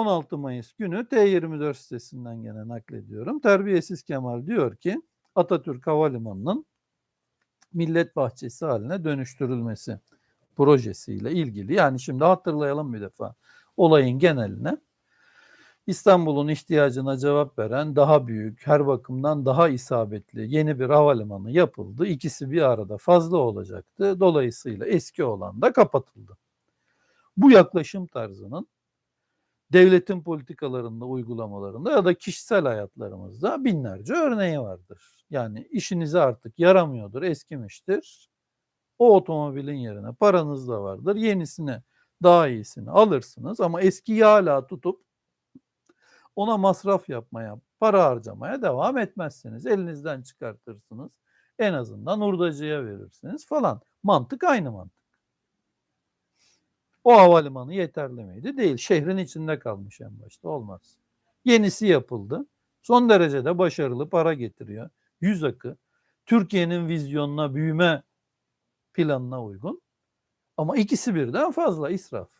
16 Mayıs günü T24 sitesinden gene naklediyorum. Terbiyesiz Kemal diyor ki Atatürk Havalimanı'nın millet bahçesi haline dönüştürülmesi projesiyle ilgili. Yani şimdi hatırlayalım bir defa olayın geneline. İstanbul'un ihtiyacına cevap veren daha büyük, her bakımdan daha isabetli yeni bir havalimanı yapıldı. İkisi bir arada fazla olacaktı. Dolayısıyla eski olan da kapatıldı. Bu yaklaşım tarzının devletin politikalarında, uygulamalarında ya da kişisel hayatlarımızda binlerce örneği vardır. Yani işinize artık yaramıyordur, eskimiştir. O otomobilin yerine paranız da vardır. Yenisini, daha iyisini alırsınız ama eskiyi hala tutup ona masraf yapmaya, para harcamaya devam etmezsiniz. Elinizden çıkartırsınız. En azından hurdacıya verirsiniz falan. Mantık aynı mantık. O havalimanı yeterli miydi? Değil. Şehrin içinde kalmış en başta. Olmaz. Yenisi yapıldı. Son derece de başarılı para getiriyor. Yüz akı. Türkiye'nin vizyonuna, büyüme planına uygun. Ama ikisi birden fazla israf.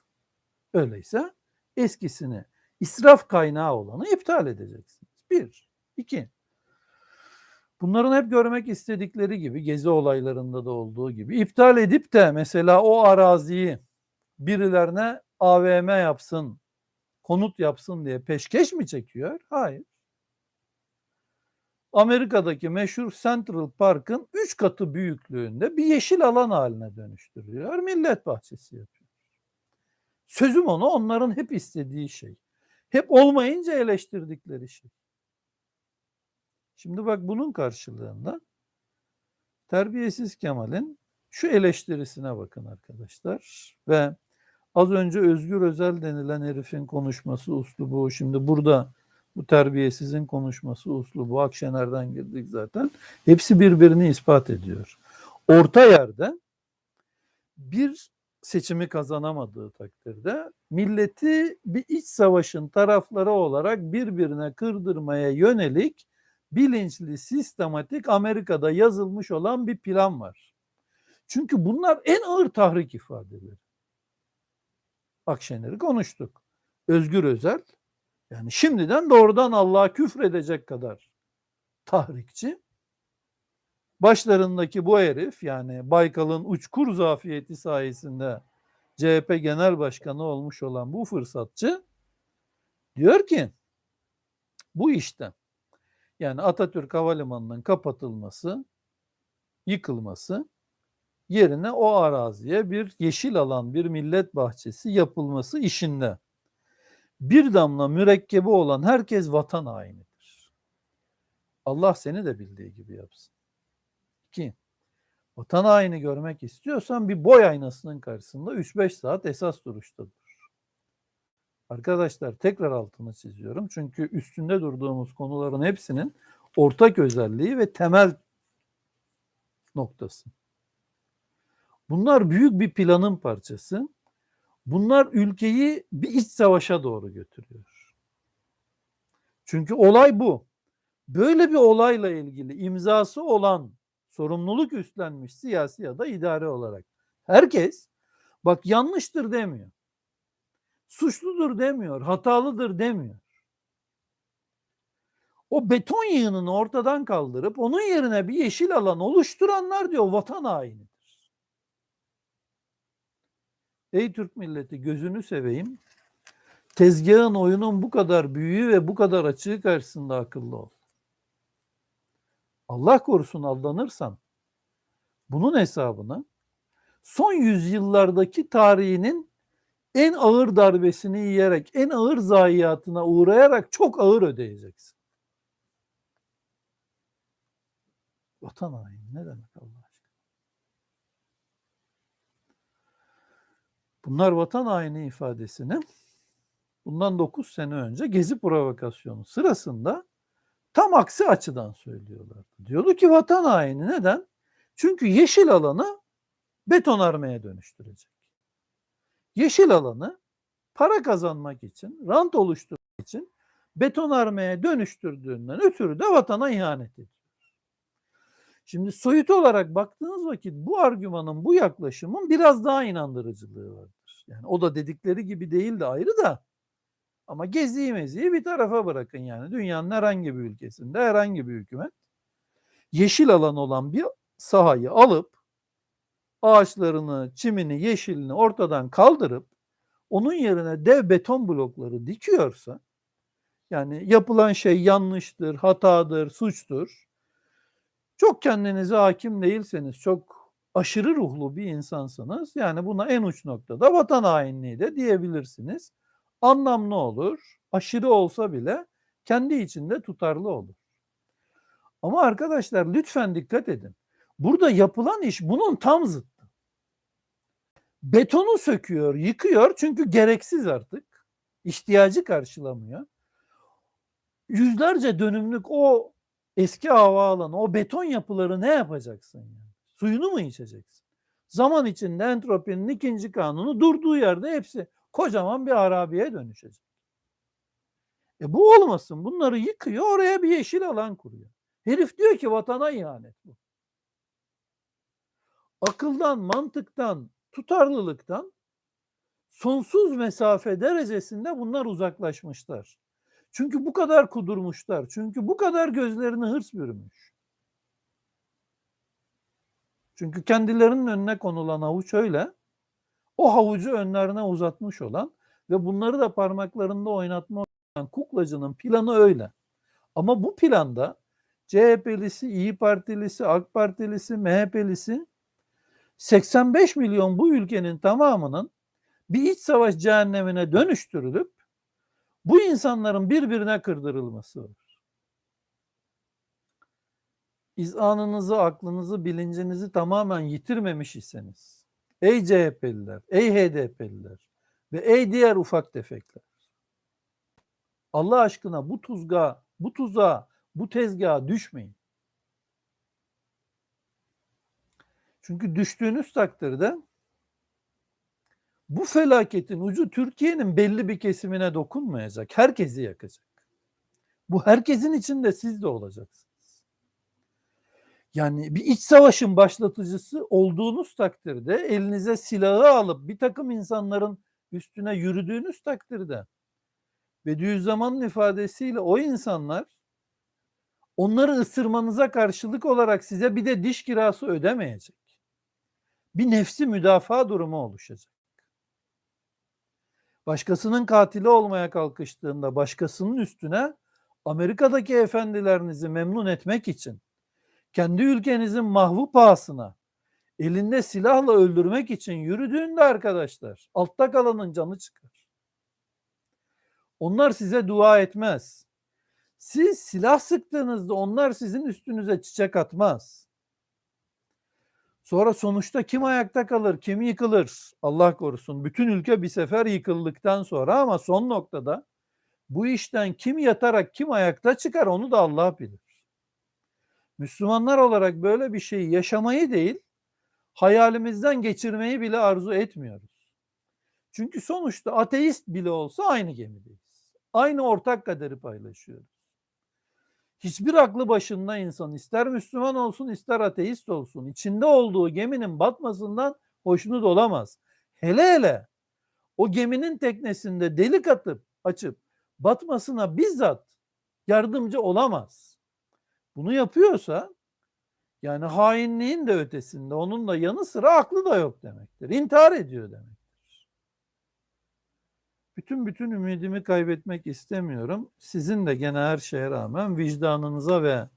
Öyleyse eskisini israf kaynağı olanı iptal edeceksiniz. Bir. iki. Bunların hep görmek istedikleri gibi gezi olaylarında da olduğu gibi iptal edip de mesela o araziyi birilerine AVM yapsın, konut yapsın diye peşkeş mi çekiyor? Hayır. Amerika'daki meşhur Central Park'ın 3 katı büyüklüğünde bir yeşil alan haline dönüştürüyor. Millet bahçesi yapıyor. Sözüm onu onların hep istediği şey. Hep olmayınca eleştirdikleri şey. Şimdi bak bunun karşılığında terbiyesiz Kemal'in şu eleştirisine bakın arkadaşlar ve az önce Özgür Özel denilen herifin konuşması uslubu şimdi burada bu terbiyesizin konuşması uslubu Akşener'den girdik zaten hepsi birbirini ispat ediyor. Orta yerde bir seçimi kazanamadığı takdirde milleti bir iç savaşın tarafları olarak birbirine kırdırmaya yönelik bilinçli, sistematik Amerika'da yazılmış olan bir plan var. Çünkü bunlar en ağır tahrik ifadeleri. Akşener'i konuştuk. Özgür Özel yani şimdiden doğrudan Allah'a küfredecek kadar tahrikçi. Başlarındaki bu herif yani Baykal'ın uçkur zafiyeti sayesinde CHP Genel Başkanı olmuş olan bu fırsatçı diyor ki bu işte yani Atatürk Havalimanı'nın kapatılması, yıkılması yerine o araziye bir yeşil alan, bir millet bahçesi yapılması işinde. Bir damla mürekkebi olan herkes vatan hainidir. Allah seni de bildiği gibi yapsın. Ki vatan haini görmek istiyorsan bir boy aynasının karşısında 3-5 saat esas duruşta dur. Arkadaşlar tekrar altını çiziyorum. Çünkü üstünde durduğumuz konuların hepsinin ortak özelliği ve temel noktası. Bunlar büyük bir planın parçası. Bunlar ülkeyi bir iç savaşa doğru götürüyor. Çünkü olay bu. Böyle bir olayla ilgili imzası olan sorumluluk üstlenmiş siyasi ya da idare olarak herkes bak yanlıştır demiyor. Suçludur demiyor, hatalıdır demiyor. O beton yığınını ortadan kaldırıp onun yerine bir yeşil alan oluşturanlar diyor vatan hainidir. Ey Türk milleti gözünü seveyim. Tezgahın oyunun bu kadar büyüğü ve bu kadar açığı karşısında akıllı ol. Allah korusun aldanırsan bunun hesabını son yüzyıllardaki tarihinin en ağır darbesini yiyerek, en ağır zayiatına uğrayarak çok ağır ödeyeceksin. Vatan haini ne demek Allah aşkına? Bunlar vatan haini ifadesini bundan 9 sene önce Gezi provokasyonu sırasında tam aksi açıdan söylüyorlardı. Diyordu ki vatan haini neden? Çünkü yeşil alanı betonarmeye dönüştürecek. Yeşil alanı para kazanmak için, rant oluşturmak için betonarmeye dönüştürdüğünden ötürü de vatana ihanet ediyor. Şimdi soyut olarak baktığınız vakit bu argümanın, bu yaklaşımın biraz daha inandırıcılığı vardır. Yani o da dedikleri gibi değil de ayrı da Ama geziyi meziyi bir tarafa bırakın yani. Dünyanın herhangi bir ülkesinde herhangi bir hükümet yeşil alan olan bir sahayı alıp ağaçlarını, çimini, yeşilini ortadan kaldırıp onun yerine dev beton blokları dikiyorsa yani yapılan şey yanlıştır, hatadır, suçtur. Çok kendinize hakim değilseniz, çok aşırı ruhlu bir insansınız. Yani buna en uç noktada vatan hainliği de diyebilirsiniz. Anlamlı olur. Aşırı olsa bile kendi içinde tutarlı olur. Ama arkadaşlar lütfen dikkat edin. Burada yapılan iş bunun tam zıttı. Betonu söküyor, yıkıyor çünkü gereksiz artık. İhtiyacı karşılamıyor. Yüzlerce dönümlük o eski havaalanı, o beton yapıları ne yapacaksın yani? Suyunu mu içeceksin? Zaman içinde entropinin ikinci kanunu durduğu yerde hepsi kocaman bir harabiye dönüşecek. E bu olmasın. Bunları yıkıyor, oraya bir yeşil alan kuruyor. Herif diyor ki vatana ihanet bu. Akıldan, mantıktan, tutarlılıktan sonsuz mesafe derecesinde bunlar uzaklaşmışlar. Çünkü bu kadar kudurmuşlar. Çünkü bu kadar gözlerini hırs bürümüş. Çünkü kendilerinin önüne konulan havuç öyle. O havucu önlerine uzatmış olan ve bunları da parmaklarında oynatma olan kuklacının planı öyle. Ama bu planda CHP'lisi, İyi Partilisi, AK Partilisi, MHP'lisi 85 milyon bu ülkenin tamamının bir iç savaş cehennemine dönüştürülüp bu insanların birbirine kırdırılması var. İzanınızı, aklınızı, bilincinizi tamamen yitirmemiş iseniz, ey CHP'liler, ey HDP'liler ve ey diğer ufak tefekler, Allah aşkına bu tuzga, bu tuzağa, bu tezgaha düşmeyin. Çünkü düştüğünüz takdirde bu felaketin ucu Türkiye'nin belli bir kesimine dokunmayacak. Herkesi yakacak. Bu herkesin içinde siz de olacaksınız. Yani bir iç savaşın başlatıcısı olduğunuz takdirde elinize silahı alıp bir takım insanların üstüne yürüdüğünüz takdirde Bediüzzaman'ın ifadesiyle o insanlar onları ısırmanıza karşılık olarak size bir de diş kirası ödemeyecek. Bir nefsi müdafaa durumu oluşacak. Başkasının katili olmaya kalkıştığında başkasının üstüne Amerika'daki efendilerinizi memnun etmek için kendi ülkenizin mahvu pahasına elinde silahla öldürmek için yürüdüğünde arkadaşlar altta kalanın canı çıkar. Onlar size dua etmez. Siz silah sıktığınızda onlar sizin üstünüze çiçek atmaz. Sonra sonuçta kim ayakta kalır, kim yıkılır? Allah korusun. Bütün ülke bir sefer yıkıldıktan sonra ama son noktada bu işten kim yatarak kim ayakta çıkar onu da Allah bilir. Müslümanlar olarak böyle bir şeyi yaşamayı değil, hayalimizden geçirmeyi bile arzu etmiyoruz. Çünkü sonuçta ateist bile olsa aynı gemideyiz. Aynı ortak kaderi paylaşıyoruz. Hiçbir aklı başında insan ister Müslüman olsun ister ateist olsun içinde olduğu geminin batmasından hoşnut olamaz. Hele hele o geminin teknesinde delik atıp açıp batmasına bizzat yardımcı olamaz. Bunu yapıyorsa yani hainliğin de ötesinde onun da yanı sıra aklı da yok demektir. İntihar ediyor demektir. Bütün bütün ümidimi kaybetmek istemiyorum. Sizin de gene her şeye rağmen vicdanınıza ve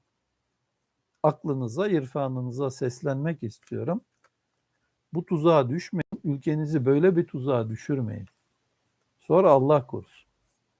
aklınıza, irfanınıza seslenmek istiyorum. Bu tuzağa düşmeyin. Ülkenizi böyle bir tuzağa düşürmeyin. Sonra Allah korusun.